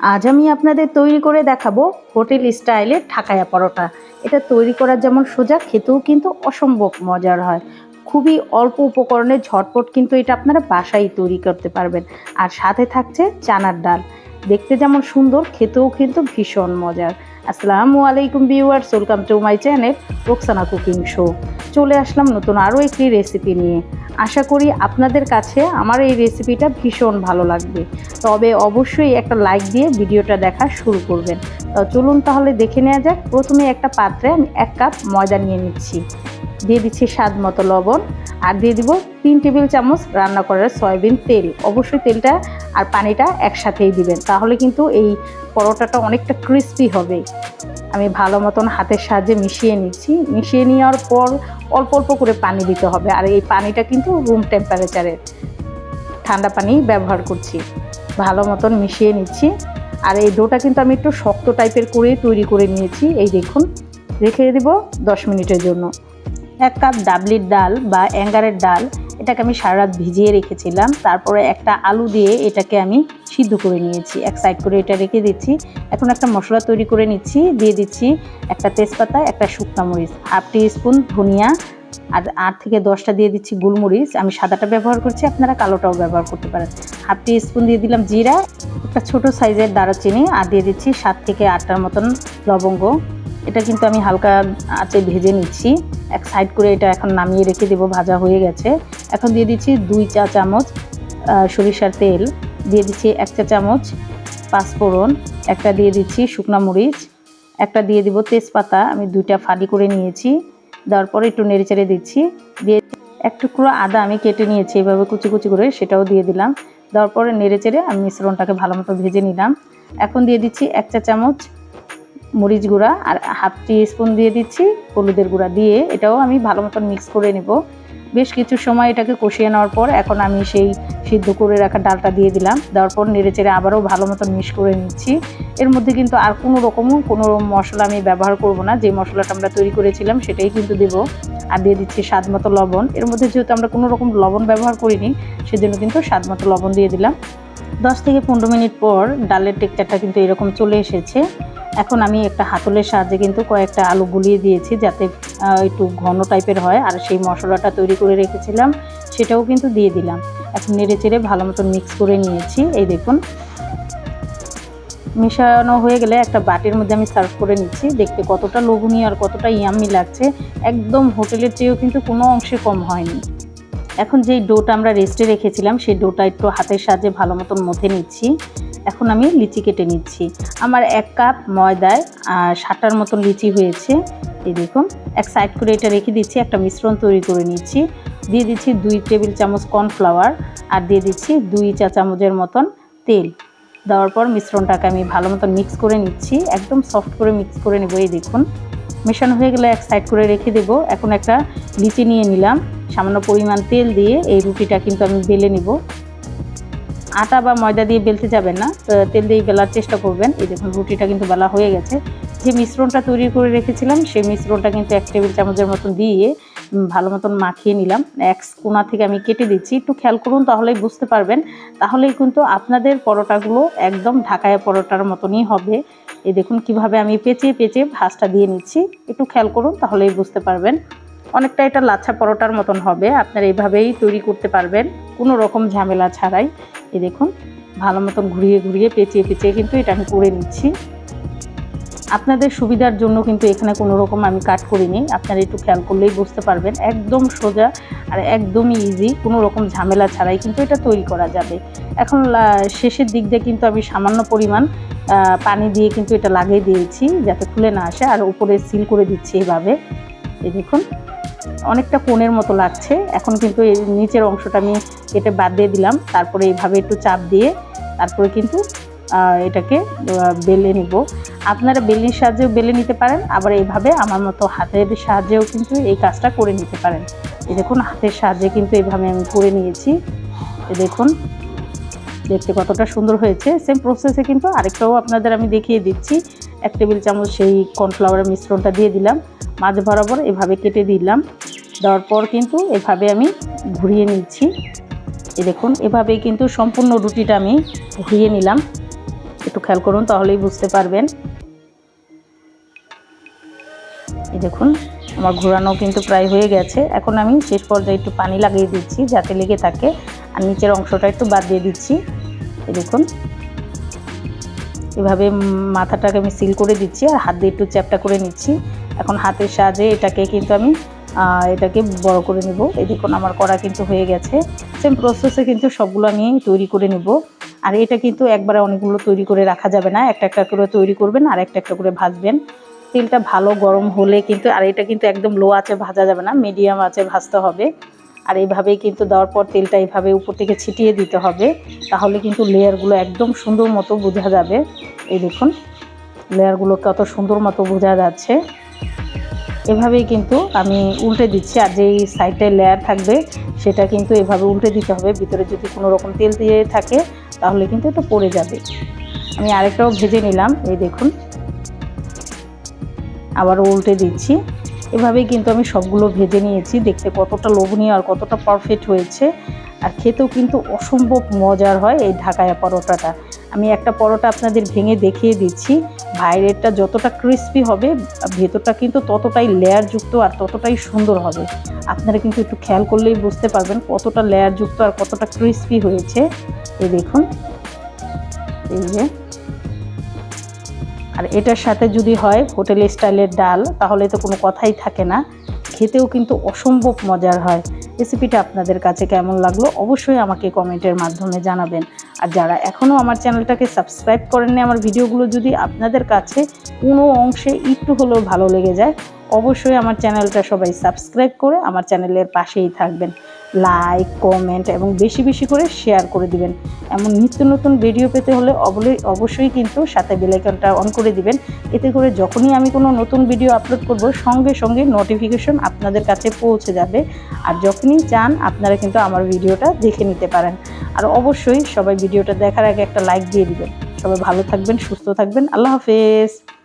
আজ আমি আপনাদের তৈরি করে দেখাবো হোটেল স্টাইলের ঠাকায়া পরোটা। এটা তৈরি করার যেমন সোজা, খেতেও কিন্তু অসম্ভব মজার হয়। খুবই অল্প উপকরণে ঝটপট কিন্তু এটা আপনারা বাসায় তৈরি করতে পারবেন। আর সাথে থাকছে চানার ডাল। দেখতে যেমন সুন্দর, খেতেও কিন্তু ভীষণ মজার। আসসালামু আলাইকুম viewers, welcome to my channel Roksana cooking show. চলে আসলাম নতুন আরও একটি রেসিপি নিয়ে। আশা করি আপনাদের কাছে আমার এই রেসিপিটা ভীষণ ভালো লাগবে। তবে অবশ্যই একটা লাইক দিয়ে ভিডিওটা দেখা শুরু করবেন। তো চলুন তাহলে দেখে নেওয়া যাক। প্রথমে একটা পাত্রে আমি এক কাপ ময়দা নিয়ে নিচ্ছি। দিয়ে দিচ্ছি স্বাদ মতো লবণ। আর দিয়ে দিব তিন টেবিল চামচ রান্না করার সয়াবিন তেল। অবশ্যই তেলটা আর পানিটা একসাথেই দিবেন। তাহলে কিন্তু এই পরোটাটা অনেকটা ক্রিস্পি হবে। আমি ভালো মতন হাতের সাহায্যে মিশিয়ে নিচ্ছি। মিশিয়ে নেওয়ার পর অল্প অল্প করে পানি দিতে হবে। আর এই পানিটা কিন্তু রুম টেম্পারেচারের ঠান্ডা পানি ব্যবহার করছি। ভালো মতন মিশিয়ে নিচ্ছি। আর এই ডোটা কিন্তু আমি একটু শক্ত টাইপের করে তৈরি করে নিয়েছি। এই দেখুন, রেখে দেব দশ মিনিটের জন্য। এক কাপ ডাবলির ডাল বা অ্যাঙ্গারের ডাল এটাকে আমি সারা রাত ভিজিয়ে রেখেছিলাম। তারপরে একটা আলু দিয়ে এটাকে আমি সিদ্ধ করে নিয়েছি। এক সাইড করে এটা রেখে দিচ্ছি। এখন একটা মশলা তৈরি করে নিচ্ছি। দিয়ে দিচ্ছি একটা তেজপাতা, একটা শুকনো মরিচ, হাফ টি স্পুন ধনিয়া, আর আট থেকে দশটা দিয়ে দিচ্ছি গোলমরিচ। আমি সাদাটা ব্যবহার করছি, আপনারা কালোটাও ব্যবহার করতে পারেন। হাফ টি স্পুন দিয়ে দিলাম জিরা, একটা ছোট সাইজের দারুচিনি, আর দিয়ে দিচ্ছি সাত থেকে আটটার মতন লবঙ্গ। এটা কিন্তু আমি হালকা আঁচে ভেজে নিচ্ছি। এক সাইড করে এটা এখন নামিয়ে রেখে দেবো, ভাজা হয়ে গেছে। এখন দিয়ে দিচ্ছি দুই চা চামচ সরিষার তেল, দিয়ে দিচ্ছি এক চা চামচ পাঁচফোড়ন একটা দিয়ে দিচ্ছি শুকনা মরিচ, একটা দিয়ে দিব তেজপাতা, আমি দুইটা ফালি করে নিয়েছি, দেওয়ার পরে একটু নেড়েচেড়ে দিচ্ছি, দিয়ে এক টুকরো আদা আমি কেটে নিয়েছি, এভাবে কুচি কুচি করে সেটাও দিয়ে দিলাম, দেওয়ার পরে নেড়েচেড়ে আমি মিশ্রণটাকে ভালো মতো ভেজে নিলাম, এখন দিয়ে দিচ্ছি এক চা চামচ মরিচ গুঁড়া, আর হাফ টি স্পুন দিয়ে দিচ্ছি হলুদের গুঁড়া দিয়ে, এটাও আমি ভালো মতন মিক্স করে নেব বেশ কিছু সময় এটাকে কষিয়ে নেওয়ার পর এখন আমি সেই সিদ্ধ করে রাখা ডালটা দিয়ে দিলাম। দেওয়ার পর নেড়ে চেড়ে আবারও ভালো মতন মিক্স করে নিচ্ছি। এর মধ্যে কিন্তু আর কোনো রকমও কোনো মশলা আমি ব্যবহার করব না। যে মশলাটা আমরা তৈরি করেছিলাম সেটাই কিন্তু দেব। আর দিয়ে দিচ্ছি স্বাদ মতো লবণ। এর মধ্যে যেহেতু আমরা কোনো রকম লবণ ব্যবহার করিনি, সেজন্য কিন্তু স্বাদ মতো লবণ দিয়ে দিলাম। দশ থেকে পনেরো মিনিট পর ডালের টেক্সচারটা কিন্তু এরকম চলে এসেছে। এখন আমি একটা হাতলের সাহায্যে কিন্তু কয়েকটা আলু গুলিয়ে দিয়েছি যাতে একটু ঘন টাইপের হয়। আর সেই মশলাটা তৈরি করে রেখেছিলাম, সেটাও কিন্তু দিয়ে দিলাম। এখন নেড়ে চেড়ে ভালো মতো মিক্স করে নিয়েছি। এই দেখুন। মিশানো হয়ে গেলে একটা বাটির মধ্যে আমি সার্ভ করে নিচ্ছি। দেখতে কতটা লোভনীয় আর কতটা ইয়াম্মি লাগছে। একদম হোটেলের চেয়েও কিন্তু কোনো অংশে কম হয়নি। এখন যেই ডোটা আমরা রেস্টে রেখেছিলাম, সেই ডোটা একটু হাতের সাহায্যে ভালো মতন মথে নিচ্ছি। এখন আমি লিচি কেটে নিচ্ছি। আমার এক কাপ ময়দায় ষাটার মতন লিচি হয়েছে। এই দেখুন, এক সাইড করে এটা রেখে দিচ্ছি, একটা মিশ্রণ তৈরি করে নিচ্ছি। দিয়ে দিচ্ছি দুই টেবিল চামচ কর্নফ্লাওয়ার আর দিয়ে দিচ্ছি দুই চা চামচের মতন তেল। দেওয়ার পর মিশ্রণটাকে আমি ভালো মতন মিক্স করে নিচ্ছি, একদম সফট করে মিক্স করে নেব। এই দেখুন, মেশানো হয়ে গেলে এক সাইড করে রেখে দেবো। এখন একটা লিচি নিয়ে নিলাম। সামান্য পরিমাণ তেল দিয়ে এই রুটিটা কিন্তু আমি বেলে নিব। আটা বা ময়দা দিয়ে বেলতে যাবেন না তেল দিয়ে বেলার চেষ্টা করবেন। এই দেখুন, রুটিটা কিন্তু বেলা হয়ে গেছে। যে মিশ্রণটা তৈরি করে রেখেছিলাম, সেই মিশ্রণটা কিন্তু এক টেবিল চামচের মতন দিয়ে ভালো মতন মাখিয়ে নিলাম। এক কোনা থেকে আমি কেটে দিচ্ছি। একটু খেয়াল করুন, তাহলেই বুঝতে পারবেন। তাহলেই কিন্তু আপনাদের পরোটাগুলো একদম ঢাকায় পরোটার মতনই হবে। এই দেখুন, কীভাবে আমি পেঁচিয়ে পেঁচিয়ে ভাজটা দিয়ে নিচ্ছি। একটু খেয়াল করুন, তাহলেই বুঝতে পারবেন। অনেকটা এটা লাচ্ছা পরোটার মতন হবে। আপনারা এইভাবেই তৈরি করতে পারবেন, কোনো রকম ঝামেলা ছাড়াই। এই দেখুন, ভালো মতন ঘুরিয়ে ঘুরিয়ে, পেঁচিয়ে পেঁচিয়ে কিন্তু এটা আমি করে নিচ্ছি। আপনাদের সুবিধার জন্য কিন্তু এখানে কোনো রকম আমি কাট করিনি। আপনারা একটু খেয়াল করলেই বুঝতে পারবেন, একদম সোজা আর একদমই ইজি কোনো রকম ঝামেলা ছাড়াই কিন্তু এটা তৈরি করা যাবে। এখন শেষের দিক দিয়ে কিন্তু আমি সামান্য পরিমাণ পানি দিয়ে কিন্তু এটা লাগিয়ে দিয়েছি যাতে খুলে না আসে, আর উপরে সিল করে দিচ্ছি এভাবে। এই দেখুন অনেকটা কোণের মতো লাগছে। এখন কিন্তু এই নিচের অংশটা আমি কেটে বাদ দিয়ে দিলাম। তারপরে এইভাবে একটু চাপ দিয়ে তারপরে কিন্তু এটাকে বেলে নিব। আপনারা বেলনির সাহায্যেও বেলে নিতে পারেন। আবার এইভাবে আমার মতো হাতের সাহায্যেও কিন্তু এই কাজটা করে নিতে পারেন। এই দেখুন, হাতের সাহায্যে কিন্তু এইভাবে আমি করে নিয়েছি। এই দেখুন, দেখতে কতটা সুন্দর হয়েছে। সেম প্রসেসে কিন্তু আরেকটাও আপনাদের আমি দেখিয়ে দিচ্ছি। এক টেবিল চামচ সেই কর্নফ্লাওয়ারের মিশ্রণটা দিয়ে দিলাম। মাঝ বরাবর এভাবে কেটে দিলাম। দেওয়ার পর কিন্তু এভাবে আমি ঘুরিয়ে নিচ্ছি। এই দেখুন, এভাবেই কিন্তু সম্পূর্ণ রুটিটা আমি ঘুরিয়ে নিলাম। একটু খেয়াল করুন, তাহলেই বুঝতে পারবেন। এই দেখুন, আমার ঘোরানো কিন্তু প্রায় হয়ে গেছে। এখন আমি শেষ পর্যায়ে একটু পানি লাগিয়ে দিচ্ছি, যাতে লেগে থাকে। আর নিচের অংশটা একটু বাদ দিয়ে দিচ্ছি। এই দেখুন এভাবে মাথাটাকে আমি সিল করে দিচ্ছি আর হাত দিয়ে একটু চ্যাপটা করে নিচ্ছি। এখন হাতের সাহায্যে এটাকে কিন্তু আমি এটাকে বড় করে নেব। এই দেখুন, আমার করা কিন্তু হয়ে গেছে। সেম প্রসেসে কিন্তু সবগুলো আমি তৈরি করে নেব। আর এটা কিন্তু একবারে অনেকগুলো তৈরি করে রাখা যাবে না। একটা একটা করে তৈরি করবেন, আর একটা একটা করে ভাজবেন। তেলটা ভালো গরম হলে কিন্তু, আর এটা কিন্তু একদম লো আছে ভাজা যাবে না মিডিয়াম আছে ভাজতে হবে। আর এইভাবেই কিন্তু দেওয়ার পর তেলটা এইভাবে উপর থেকে ছিটিয়ে দিতে হবে। তাহলে কিন্তু লেয়ারগুলো একদম সুন্দর মতো বোঝা যাবে। এই দেখুন লেয়ারগুলো কত সুন্দর মতো বোঝা যাচ্ছে। এভাবেই কিন্তু আমি উল্টে দিচ্ছি, আর যেই সাইডটায় লেয়ার থাকবে, সেটা কিন্তু এভাবে উল্টে দিতে হবে। ভিতরে যদি কোনো রকম তেল দিয়ে থাকে, তাহলে কিন্তু এটা পড়ে যাবে। আমি আরেকটাও ভেজে নিলাম, এই দেখুন। আবারও উল্টে দিচ্ছি। এভাবেই কিন্তু আমি সবগুলো ভেজে নিয়েছি। দেখতে কতটা লোভনীয় আর কতটা পারফেক্ট হয়েছে। আর খেতেও কিন্তু অসম্ভব মজার হয় এই ঢাকায়া পরোটাটা। আমি একটা পরোটা আপনাদের ভেঙে দেখিয়ে দিচ্ছি। বাইরেরটা যতটা ক্রিস্পি হবে, ভেতরটা কিন্তু ততটাই লেয়ারযুক্ত আর ততটাই সুন্দর হবে। আপনারা কিন্তু একটু খেয়াল করলেই বুঝতে পারবেন কতটা লেয়ারযুক্ত আর কতটা ক্রিস্পি হয়েছে। এই দেখুন। এই যে আর এটার সাথে যদি হয় হোটেল স্টাইলের ডাল, তাহলে তো কোনো কথাই থাকে না। খেতেও কিন্তু অসম্ভব মজার হয়। রেসিপিটা আপনাদের কাছে কেমন লাগল অবশ্যই আমাকে কমেন্টের মাধ্যমে জানাবেন। আর যারা এখনও আমার চ্যানেলটাকে সাবস্ক্রাইব করেননি, আমার ভিডিওগুলো যদি আপনাদের কাছে কোনো অংশে একটু হলেও ভালো লেগে যায়, অবশ্যই আমার চ্যানেলটা সবাই সাবস্ক্রাইব করে আমার চ্যানেলের পাশেই থাকবেন। লাইক কমেন্ট এবং বেশি বেশি করে শেয়ার করে দিবেন। এমন নিত্য নতুন ভিডিও পেতে হলে অবশ্যই কিন্তু সাথে বেলাইকনটা অন করে দিবেন। এতে করে যখনই আমি কোনো নতুন ভিডিও আপলোড করব, সঙ্গে সঙ্গে নোটিফিকেশন আপনাদের কাছে পৌঁছে যাবে। আর যখনই চান, আপনারা কিন্তু আমার ভিডিওটা দেখে নিতে পারেন। আর অবশ্যই সবাই ভিডিওটা দেখার আগে একটা লাইক দিয়ে দিবেন। সবাই ভালো থাকবেন, সুস্থ থাকবেন। আল্লাহ হাফেজ।